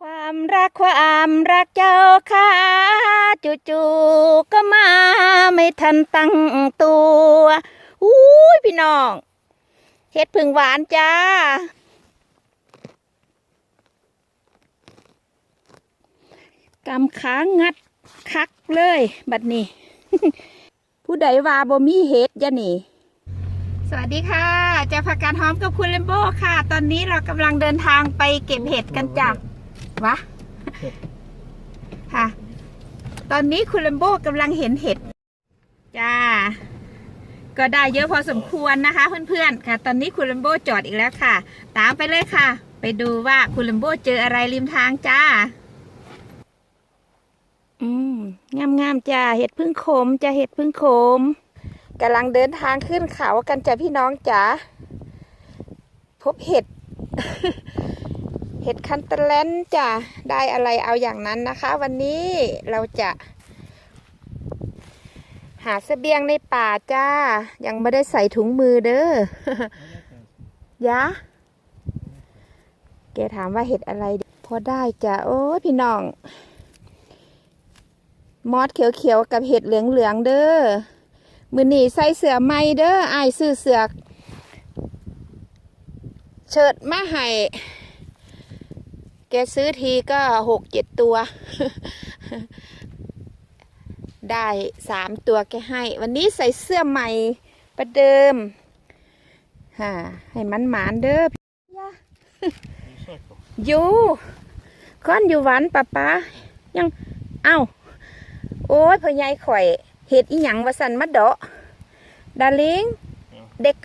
ความรักความรักเจ้าค่ะจู่ๆก็มาไม่ทันตั้งตัวอุ้ยพี่น้องเห็ดผึ่งหวานจ้า กำขางัดคักเลยบัดนี้ ผู้ใดว่าบ่มีเห็ดยะนี่ สวัสดีค่ะจะผักกาดหอมกับคุณเลมโบค่ะ ตอนนี้เรากำลังเดินทางไปเก็บเห็ดกันจ้ะ วะ ค่ะ ตอนนี้คุณเลมโบกำลังเห็นเห็ด จ้า ก็ได้เยอะพอสมควรนะคะ เพื่อนๆ ค่ะ ตอนนี้คุณเลมโบจอดอีกแล้วค่ะ ตามไปเลยค่ะ ไปดูว่าคุณเลมโบเจออะไรริมทางจ้า อืม งามๆจ้า เห็ดพึ่งโขมจ้าเห็ดพึ่งโขมกำลังเดินทางขึ้นเขากันจ้ะพี่น้องจ๋าพบเห็ด เห็ดคันตะแลนจ้ะได้อะไรเอาอย่างนั้นนะคะ วันนี้เราจะหาเสบียงในป่าจ้า ยังไม่ได้ใส่ถุงมือเด้อยะแกถามว่าเห็ดอะไรพอได้จ้ะโอ้พี่น้อง มอดเขียวๆกับเห็ดเหลืองๆเด้อมือหนีใส่เสือไหมเด้อไอซื้อเสือก เชิดมาให้ กซื้อทีก็หกเจ็ดตัว ได้สามตัวแกให้ วันนี้ใส่เสื้อใหม่ประเดิมฮ่าให้มันหมานเด้อยะอยู่ค้อนอยู่หวันป้าป้ายังเอ้า โอ้ยพ่อใหญ่ข่อยเห็ดอีหยังวาสันมะเดาะดาลิงเด็ก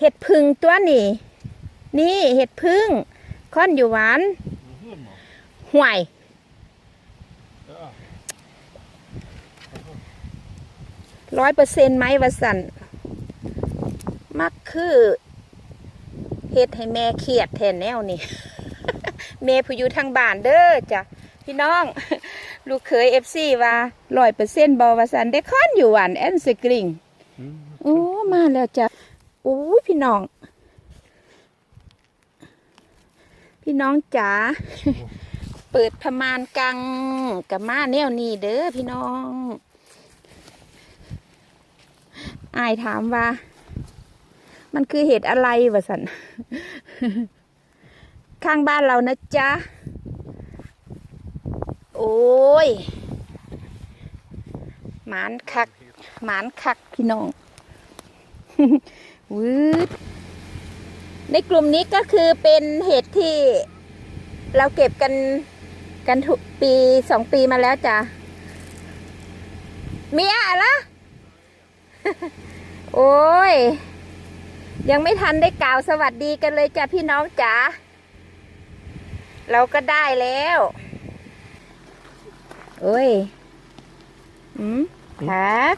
เห็ดพึ่งตัวนี่ นี่เห็ดพึ่งค้อนอยู่หวาน ห่วยร้อยเปอร์เซ็นต์ไหมวาสันมักคือเฮ็ดให้แม่เครียดแทนแนวนี่แม่ผู้อยู่ทางบ้านเด้อจ้ะพี่น้อง ลูกเคยเอฟซีว่าร้อยเปอร์เซ็นต์บอวาสันได้ค้อนอยู่หวานแอนสกริงโอ้มาแล้วจ้ะโอ้ยพี่น้อง พี่น้องจ๋า เปิดพมานกังกับมาแนวนี้เด้อพี่น้องอายถามว่า มันคือเหตุอะไรวะสันข้างบ้านเรานะจ๊ะ โอ้ยหมานคักหมานคักพี่น้องวืดในกลุ่มนี้ก็คือเป็นเห็ดที่เราเก็บกัน กันทุกปีสองปีมาแล้วจ้ะเมียอะไรโอ้ย ยังไม่ทันได้กล่าวสวัสดีกันเลยจ้ะพี่น้องจ๋าเราก็ได้แล้ว โอ้ยอืมพัก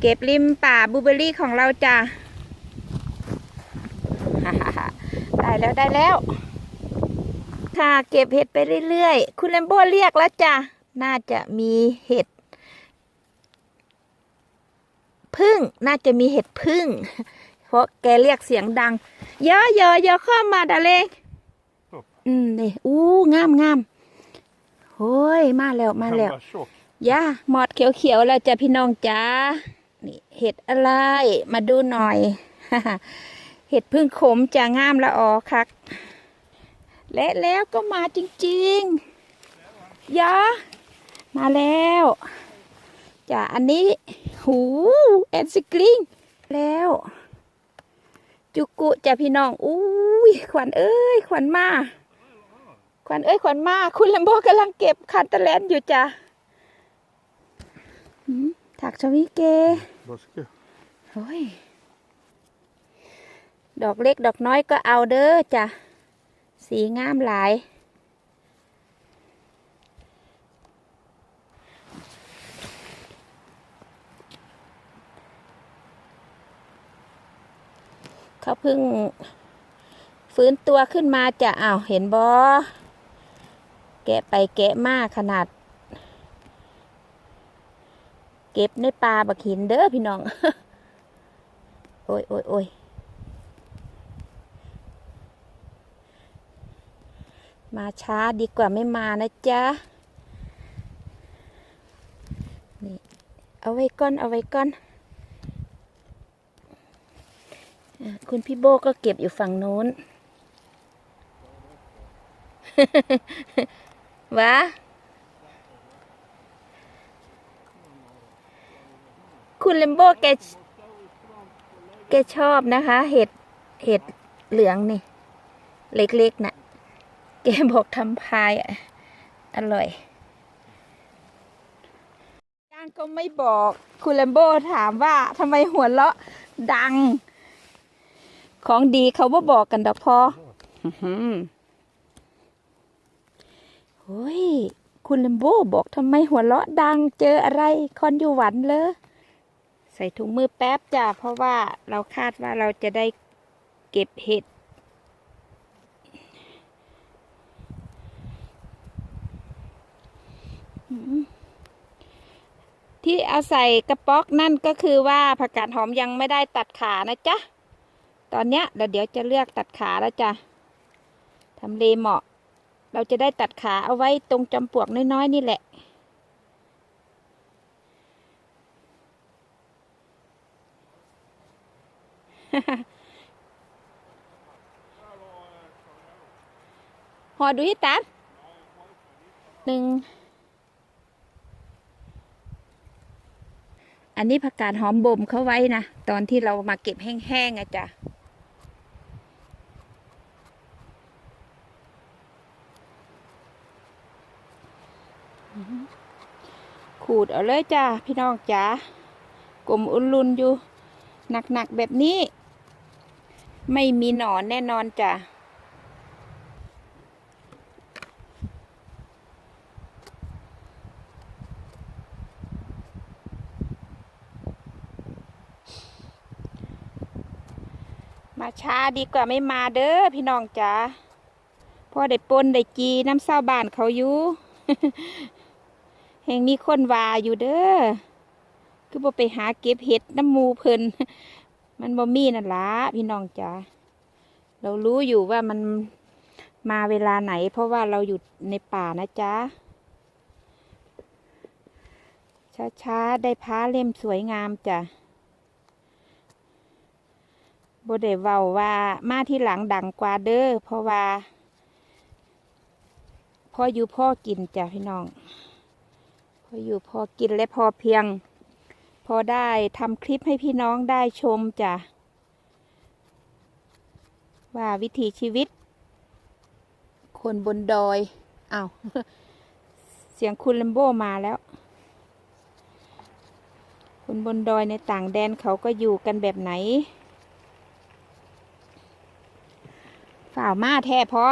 เก็บริมป่าบูเบอร์รี่ของเราจ้ะได้แล้วได้แล้ว ค่ะ เก็บเห็ดไปเรื่อยๆ คุณเลมโบ้เรียกแล้วจ้ะ น่าจะมีเห็ดพึ่งน่าจะมีเห็ดพึ่ง เพราะแกเรียกเสียงดัง เยอะเยอะเยอะเข้ามาดาเลงอืมนี่อู้งามงามโอ้ยมาแล้วมาแล้วย่าหมอดเขียวๆแล้วจ้ะพี่น้องจ้านี่เห็ดอะไร มาดูหน่อย เห็ดพึ่งขมจะงามละออคัก และแล้วก็มาจริงๆยามาแล้วจ้ะอันนี้หูแอนสกริงแล้ว จุกุจ้ะพี่น้องอุ้ยขวัญเอ้ยขวัญมา ขวัญเอ้ยขวัญมา คุณลัมโบกำลังเก็บคันตะแลนอยู่จ้ะหืมถักชวิเก Baske. โอ้ยดอกเล็กดอกน้อยก็เอาเด้อจ้ะ สีงามหลาย เขาเพิ่ง ฟื้นตัวขึ้นมาจะอ้าวเห็นบอแกะไปแกะมาขนาด เก็บในป่าบักหินเด้อพี่น้อง โอ้ยโอ้ยโอ้ย มาช้าดีกว่าไม่มานะจ๊ะ นี่ เอาไว้ก่อน เอาไว้ก่อน คุณพี่โบก็เก็บอยู่ฝั่งโน้นวะคุณเลมโบแกแกชอบนะคะ เห็ด เห็ดเหลืองนี่ เล็กๆนะ่ะ แกบอกทำพายอะอร่อยย่างก็ไม่บอกคุณเลมโบถามว่าทำไมหัวเราะดัง ของดีเขาบ่าบอกกันดอกพออื้อโอ้ย คุณเลมโบบอกทำไมหัวเราะดัง เจออะไรคอนอยู่หวันเลยใส่ถุงมือแป๊บจ้ะ เพราะว่าเราคาดว่าเราจะได้เก็บเห็ด ที่เอาใส่กระป๋อกนั่นก็คือว่าผักกาดหอมยังไม่ได้ตัดขานะจ๊ะ ตอนเนี้ยเดี๋ยวเดี๋ยวจะเลือกตัดขาแล้วจ้ะทำเลเหมาะ เราจะได้ตัดขาเอาไว้ตรงจอมปลวกน้อยๆนี่แหละหอดูให้ตัดหนึ่ง อันนี้ผักกาดหอมบ่มเขาไว้นะ ตอนที่เรามาเก็บแห้งๆอะจ้ะขูดเอาเลยจ้าพี่น้องจ๋ากลมอุ่นรุนอยู่ หนักๆแบบนี้ ไม่มีหนอนแน่นอนจ้ะ ช้าดีกว่าไม่มาเด้อพี่น้องจ๋าพ่อได้ปนได้จีน้ำเศร้าบ้านเขาอยู่แห่งมีคนว่าอยู่เด้อคือบ่ไปหาเก็บเห็ดน้ำมูเพิ่นมันบ่มีนั่นละพี่น้องจ๋าเรารู้อยู่ว่ามันมาเวลาไหน เพราะว่าเราอยู่ในป่านะจ๊ะช้าๆได้พ้าเล่มสวยงามจ้ะ บได้เว้าว่ามาที่หลังดังกว่าเด้อเพราะว่าพ่ออยู่พ่อกินจ้ะพี่น้องพ่ออยู่พ่อกินและพอเพียง พอได้ทำคลิปให้พี่น้องได้ชมจ้ะว่าวิถีชีวิต คนบนดอยอา้าวเสียงคุณลัมโบมาแล้ว คนบนดอยในต่างแดนเขาก็อยู่กันแบบไหน ฝ่าว มาแท้พอ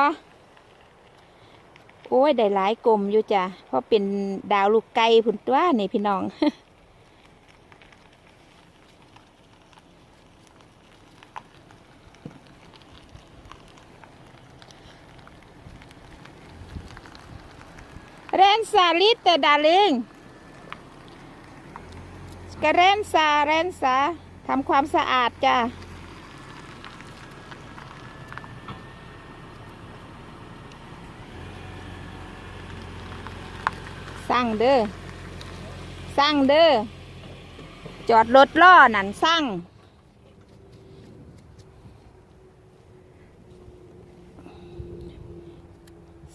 โอ้ย ได้หลายกลมอยู่จ้ะเพราะเป็นดาวลูกไก่พุ่นตัวนี่พี่น้องเรนซาลิตดาลิงกระเรนซาเรนซาทำความสะอาดจ้ะ สั่งเด้อสั่งเด้อจอดรถล่อนั่นสั่ง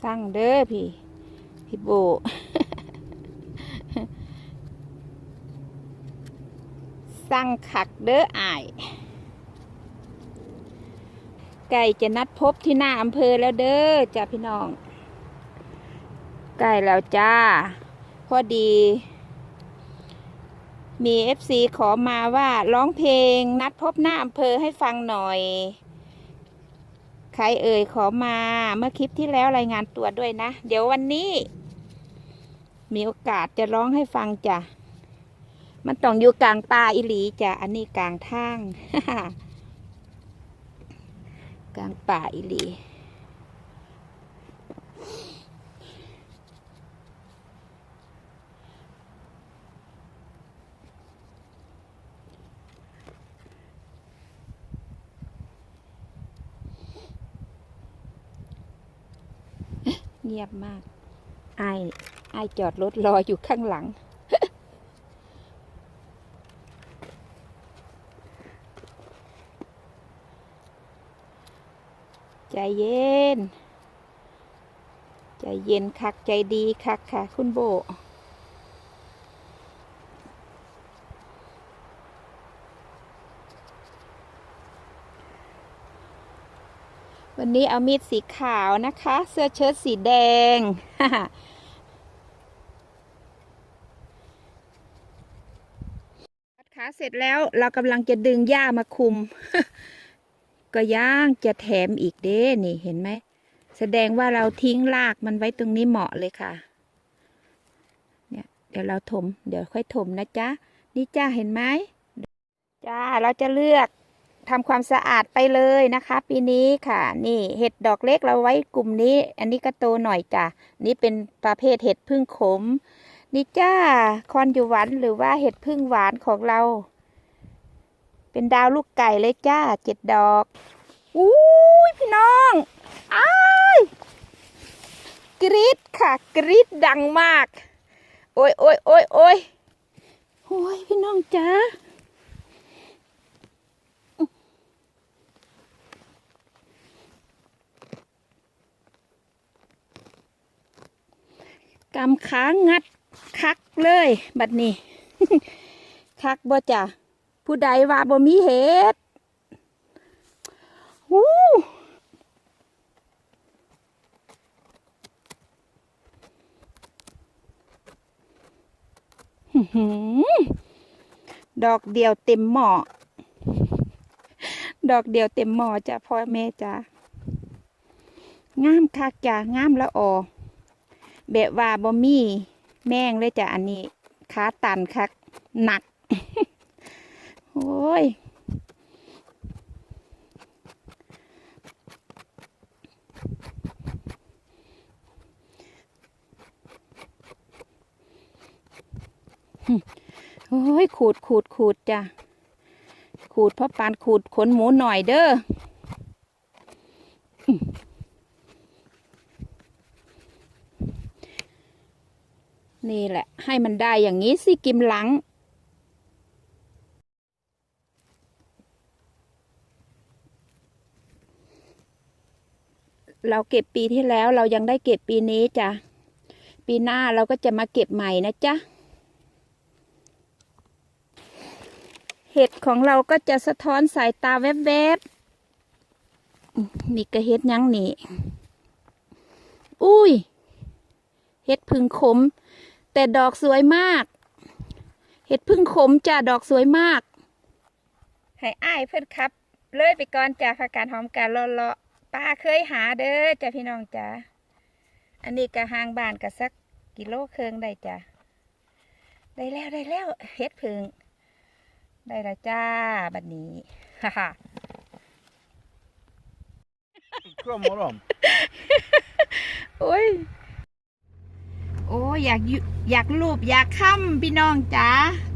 สั่งเด้อพี่ พี่โบสั่งขักเด้ออาย ไก่จะนัดพบที่หน้าอำเภอแล้วเด้อจ้าพี่น้องใกล้แล้วจ้า พอดี มีเอฟซีขอมาว่าร้องเพลงนัดพบหน้าอำเภอให้ฟังหน่อย ใครเอ่ยขอมาเมื่อคลิปที่แล้วรายงานตัวด้วยนะ เดี๋ยววันนี้ มีโอกาสจะร้องให้ฟังจ้ะ มันต้องอยู่กลางป่าอิหลีจ้ะ อันนี้กลางทางกลางป่าอิหลี เงียบมากไอายอายจอดรถรออยู่ข้างหลัง ใจเย็น ใจเย็นคักใจดีคักค่ะคุณโบ วันนี้เอามีดสีขาวนะคะ เสื้อเชิ้ตสีแดงตัดขาเสร็จแล้วเรากำลังจะดึงหญ้ามาคุม ก็ย่างจะแถมอีกเด้นี่เห็นไหม แสดงว่าเราทิ้งรากมันไว้ตรงนี้เหมาะเลยค่ะ เนี่ย เดี๋ยวเราถม เดี๋ยวค่อยถมนะจ๊ะ นี่จ้าเห็นไหมจ้าเราจะเลือก ทำความสะอาดไปเลยนะคะ ปีนี้ค่ะ นี่เห็ดดอกเล็กเราไว้กลุ่มนี้ อันนี้ก็โตหน่อยจ้ะนี่เป็นประเภทเห็ดพึ่งขม นี่จ้าคอนอยู่หวันหรือว่าเห็ดพึ่งหวานของเรา เป็นดาวลูกไก่เลยจ้าเจ็ดดอกอุ้ยพี่น้องอ้ายกรีดค่ะ กรีดดังมาก โอ้ยโอ้ยโอ้ยโอ้ยโอ้ยพี่น้องจ้า กำขางัดคักเลยบัดนี้ คักบ่จ้ะผู้ใดว่าบ่มีเห็ดวู้ดอกเดียวเต็มหม้อดอกเดียวเต็มหม้อจ้ะพ่อแม่จ้ะงามคักจ้ะงามละออ แบบว่าบ่มีแม่งเลยจ้ะอันนี้ขาตันคักหนัก โอ้ยโอ้ยขูดขูดขูดจ้ะขูดพราะปานขูดขนหมูหน่อยเด้ออืม นี่แหละ ให้มันได้อย่างนี้สิกิมหลัง เราเก็บปีที่แล้วเรายังได้เก็บปีนี้จ้ะ ปีหน้าเราก็จะมาเก็บใหม่นะจ๊ะ เห็ดของเราก็จะสะท้อนสายตาแวบๆมนี่ก็เห็ดยังนี่ อุ้ยเห็ดพึ่งขม แต่ดอกสวยมาก เห็ดพึ่งขมจ้ะดอกสวยมาก ให้อ้ายเพื่อนครับ เลยไปก่อนจ้ะผักกาดหอมกาเลาะเลาะป้าเคยหาเด้อจ้ะพี่น้องจ้ะอันนี้ก็ห่างบ้านก็สักกิโลเคืองได้จ้ะได้แล้วได้แล้วเห็ดพึ่งได้แล้วจ้าบัดนี้ฮ่าฮ่า Krama dem. โอ้ย โอ้อยากอยู่อยากรูปอยากค้ำพี่น้องจ้า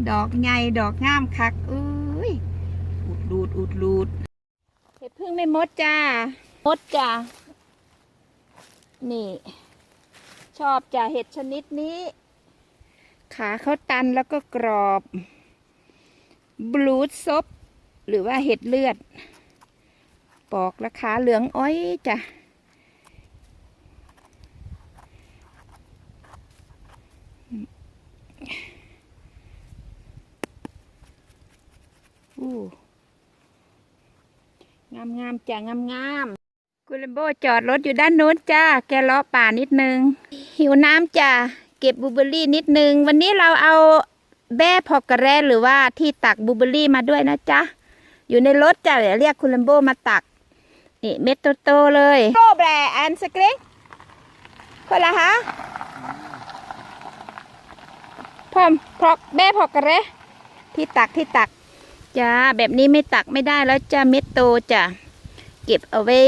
ดอกไงดอกงามคักเอ้ยอุดรูดอุดรูดเห็ดพึ่งไม่มดจ้ามดจ้านี่ ชอบจ้าเห็ดชนิดนี้ ขาเขาตันแล้วก็กรอบ บลูดซบหรือว่าเห็ดเลือด ปอกราคาเหลืองอ้อยจ้ะ อู้งามงามๆจ้ะงามงามๆคุณเลมโบจอดรถอยู่ด้านโน้นจ้า แกเลาะป่านิดนึง หิวน้ำจ้ะเก็บบลูเบอร์รี่นิดนึง วันนี้เราเอาแบ้พอกกระแรหรือว่าที่ตักบลูเบอร์รี่มาด้วยนะจ๊ะ อยู่ในรถจ้ะเดี๋ยวเรียกคุณเลมโบมาตัก นี่เม็ดโตๆเลยโตแบรอันสกริงคนละฮะพร้อมพอกแบ้พอกกระแรที่ตักที่ตัก จ้าแบบนี้ไม่ตักไม่ได้แล้วจ้าเม็ดโตจ้ะเก็บเอาไว้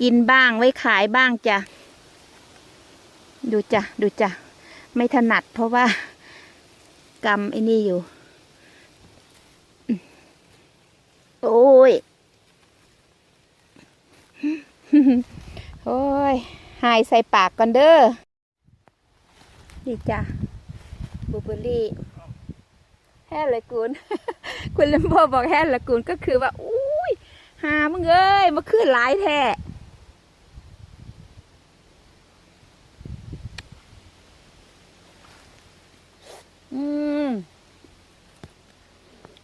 กินบ้างไว้ขายบ้างจ้ะดูจ้ะดูจ้ะไม่ถนัดเพราะว่ากำไอ้นี่อยู่ โอ้ยโอ้ยหายใส่ปากก่อนเด้อนี่จ้ะบูเบอร์รี่ แฮ่ละกูนคุณเลมโบบอกแฮ่ละกูนก็คือว่าอุ้ยหามึงเอ้ยมาขึ้นหลายแท้อืม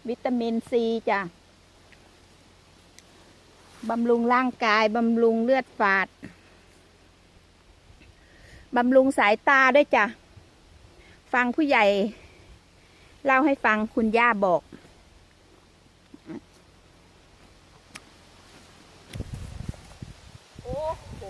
วิตามินซีจ้ะบำรุงร่างกาย บำรุงเลือดฝาด บำรุงสายตาด้วยจ้ะ ฟังผู้ใหญ่ เล่าให้ฟังคุณย่าบอก โอ้โห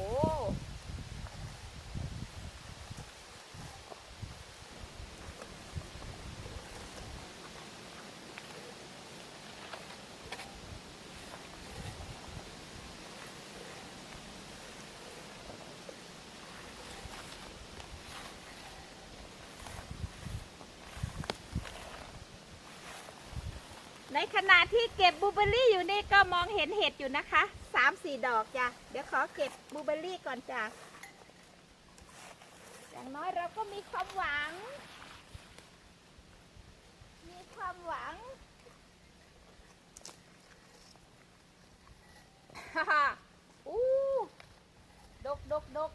ใน ขณะที่เก็บบลูเบอรี่อยู่นี่ก็มองเห็นเห็ดอยู่นะคะสามสี่ดอกจ้ะเดี๋ยวขอเก็บบลูเบอรี่ก่อนจ้ะอย่างน้อยเราก็มีความหวัง มีความหวังฮ่าฮ่าอู้ดกดกดก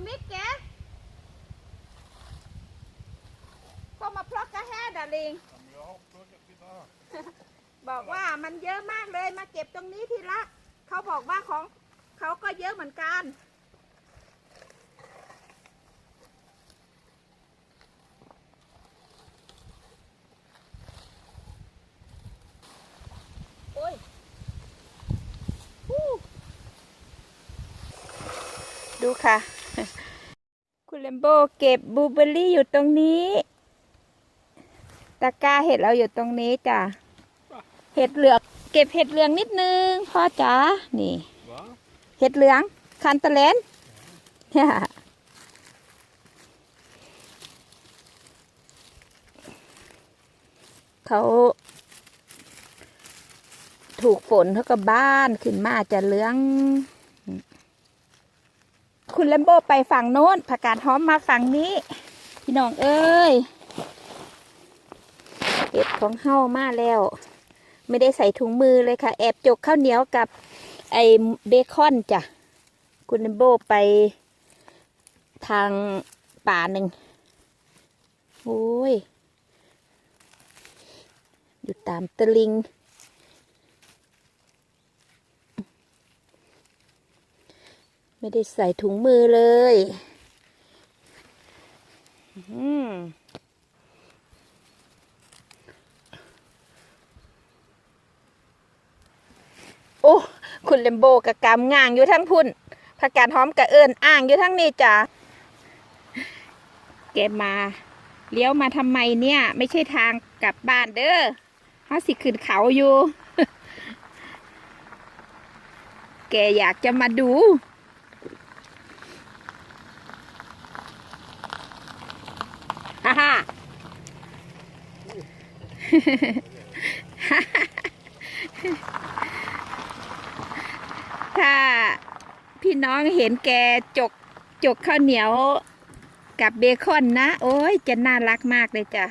Så mycket. Kom och plocka här darling. บอกว่ามันเยอะมากเลยมาเก็บตรงนี้ทีละ เขาบอกว่าของเขาก็เยอะเหมือนกัน โอ้ยฮู้ดูค่ะคุณเล มโบเก็บบูเบอร์รี่อยู่ตรงนี้ตะกร้าเห็ดเราอยู่ตรงนี้จ้ะ เห็ดเหลืองเก็บเห็ดเหลืองนิดนึงพ่อจ๋า นี่ เห็ดเหลืองคันตะเลนเขาถูกฝนเขาก็บ้านขึ้นมาจะเหลือง คุณเลมโบไปฝั่งโน้นผักกาดหอมมาฝั่งนี้ พี่น้องเอ้ยเห็ดของเฮ้ามาแล้ว ไม่ได้ใส่ถุงมือเลยค่ะ แอบจกข้าวเหนียวกับไอเบคอนจ้ะ คุณเลมโบไปทางป่าหนึ่งโอ้ย อยู่ตามตะลิง ไม่ได้ใส่ถุงมือเลยอืมโอ้ คุณเลมโบกับกำง่างอยู่ทั้งพุ่นผักกาดหอมกับเอิญอ่างอยู่ทั้งนี้จ้ะแกมาเลี้ยวมาทำไมเนี่ย ไม่ใช่ทางกลับบ้านเด้อเขาสิขึ้นเขาอยู่ แกอยากจะมาดู ฮ่าฮ่าถ้าพี่น้องเห็นแกจกจกข้าวเหนียวกับเบคอนนะ โอ้ยจะน่ารักมากเลยจ้ะ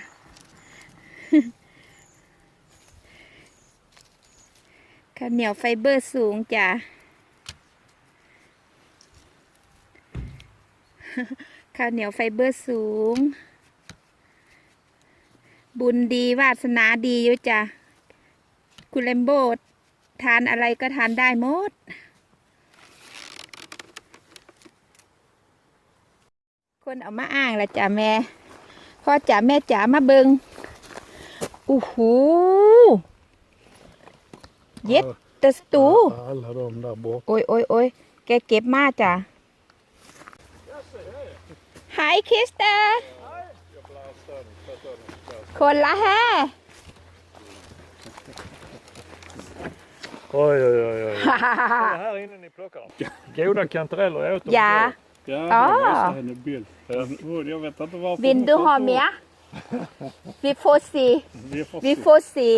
ข้าวเหนียวไฟเบอร์สูงจ้ะ ข้าวเหนียวไฟเบอร์สูง บุญดีวาสนาดีอยู่จ้ะคุณเลมโบทานอะไรก็ทานได้หมด คนเอามาอ้างละจ้ะแม่พ่อจ๋าแม่จ๋ามาเบิงอู้หูเย็ดแตะสตู Alla de där borta. โอ้ยโอ้ยโอ้ยแกเก็บมาจ้ะ Hi Kister ค นละแฮ Oj, oj, oj, oj. Det är här inne ni plockar dem. Goda kantareller åt dem. Ja. Ja, Ah. jag visade henne bild. Hon- Jag vet inte varför Vill hon du får ha inte mer? upp- before see Vi får se. before see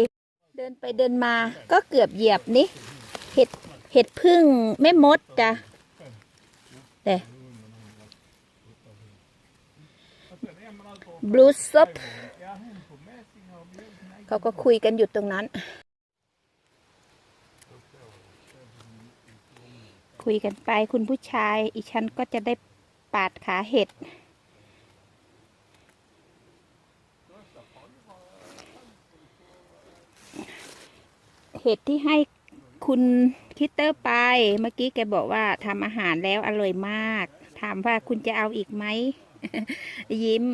เดินไปเดินมาก็เกือบเหยียบนี่ เห็ดเห็ดพึ่งแม่มดจ้ะเด้ blue soap เขาก็คุยกันอยู่ตรงนั้น คุยกันไปคุณผู้ชาย อีฉันก็จะได้ปาดขาเห็ด เห็ดที่ให้คุณคิตเตอร์ไป เมื่อกี้แกบอกว่าทำอาหารแล้วอร่อยมาก ถามว่าคุณจะเอาอีกไหม ยิ้ม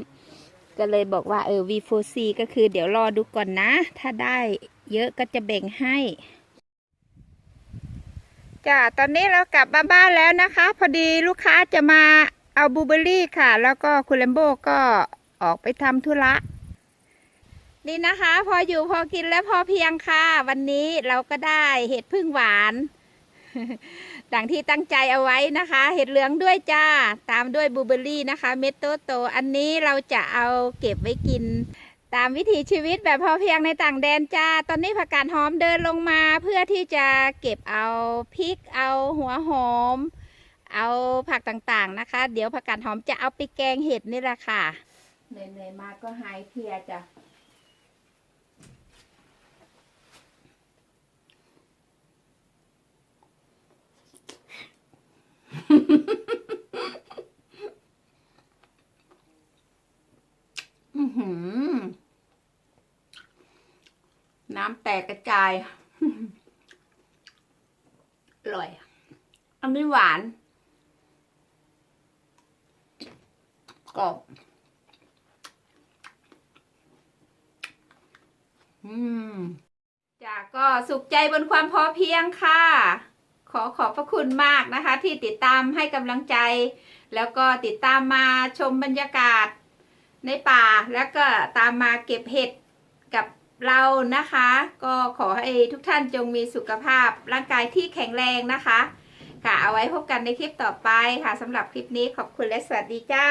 ก็เลยบอกว่าเออ V4C ก็คือเดี๋ยวรอดูก่อนนะ ถ้าได้เยอะก็จะแบ่งให้จ้าตอนนี้เรากลับมาบ้านแล้วนะคะ พอดีลูกค้าจะมาเอาบลูเบอรี่ค่ะ แล้วก็คุณแลมโบก็ออกไปทำธุระนี่นะคะ พออยู่พอกินและพอเพียงค่ะ วันนี้เราก็ได้เห็ดพึ่งหวาน ดังที่ตั้งใจเอาไว้นะคะ เห็ดเหลืองด้วยจ้า ตามด้วยบลูเบอรี่นะคะ เม็ดโตโต อันนี้เราจะเอาเก็บไว้กิน ตามวิถีชีวิตแบบพอเพียงในต่างแดนจ้า ตอนนี้ผักกาดหอมเดินลงมาเพื่อที่จะเก็บเอาพริก เอาหัวหอม เอาผักต่างๆนะคะ เดี๋ยวผักกาดหอมจะเอาไปแกงเห็ดนี่แหละค่ะเหนื่อยๆมาก็หายเพลียจ้ะ อื้อหือ น้ำแตกกระจาย อร่อย อันนี้หวาน กรอบ อืมจากก็สุขใจบนความพอเพียงค่ะ ขอขอบพระคุณมากนะคะ ที่ติดตามให้กำลังใจ แล้วก็ติดตามมาชมบรรยากาศในป่าแล้วก็ตามมาเก็บเห็ดกับเรานะคะ ก็ขอให้ทุกท่านจงมีสุขภาพร่างกายที่แข็งแรงนะคะ ค่ะเอาไว้พบกันในคลิปต่อไปค่ะสำหรับคลิปนี้ขอบคุณและสวัสดีจ้า